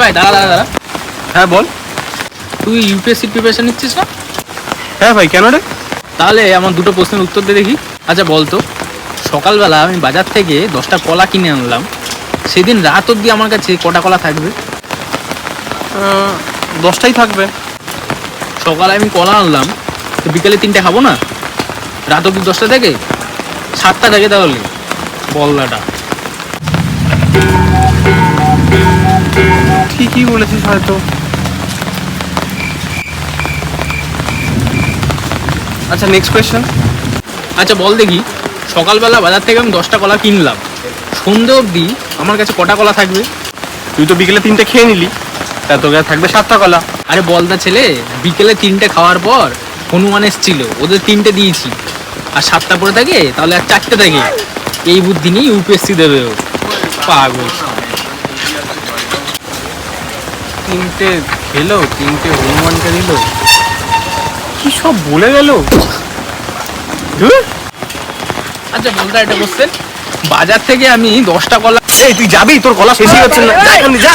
ভাই দাঁড়া দাঁড়া দাঁড়া। হ্যাঁ বল। তুই ইউপিএসসি প্রিপারেশন নিচ্ছিস না? হ্যাঁ ভাই কেন রে? তাহলে আমার দুটো প্রশ্নের উত্তর দিয়ে দেখি। আচ্ছা বলতো সকালবেলা আমি বাজার থেকে দশটা কলা কিনে আনলাম। সেদিন রাত অবধি আমার কাছে কটা কলা থাকবে? দশটাই থাকবে। সকালে আমি কলা আনলাম। তো বিকেলে তিনটে খাব না? রাত অবধি দশটা থেকে? সাতটা থেকে তাহলে। বলদাটা বলেছিস হয়তো। আচ্ছা নেক্সট কোয়েশ্চেন আচ্ছা বল দেখি। সকালবেলা বাজার থেকে আমি দশটা কলা কিনলাম। সন্ধে অবধি আমার কাছে কটা কলা থাকবে? তুই তো বিকেলে তিনটে খেয়ে নিলি। তা তোর কাছে থাকবে সাতটা কলা। আরে বলদা ছেলে, বিকেলে তিনটে খাওয়ার পর হনুমান এসছিল, ওদের তিনটে দিয়েছি। আর সাতটা পরে থাকে, তাহলে আর চারটে থাকে। এই বুদ্ধি নিয়ে ইউপিএসসি দেবে ও। পাগল তিনটে খেলো তিনটে হনুমানকে দিল কি সব বলে গেল? আচ্ছা বলতে এটা বসছেন বাজার থেকে আমি দশটা কলা এই তুই যাবি? তোর কলা শেষই হচ্ছে না। যা।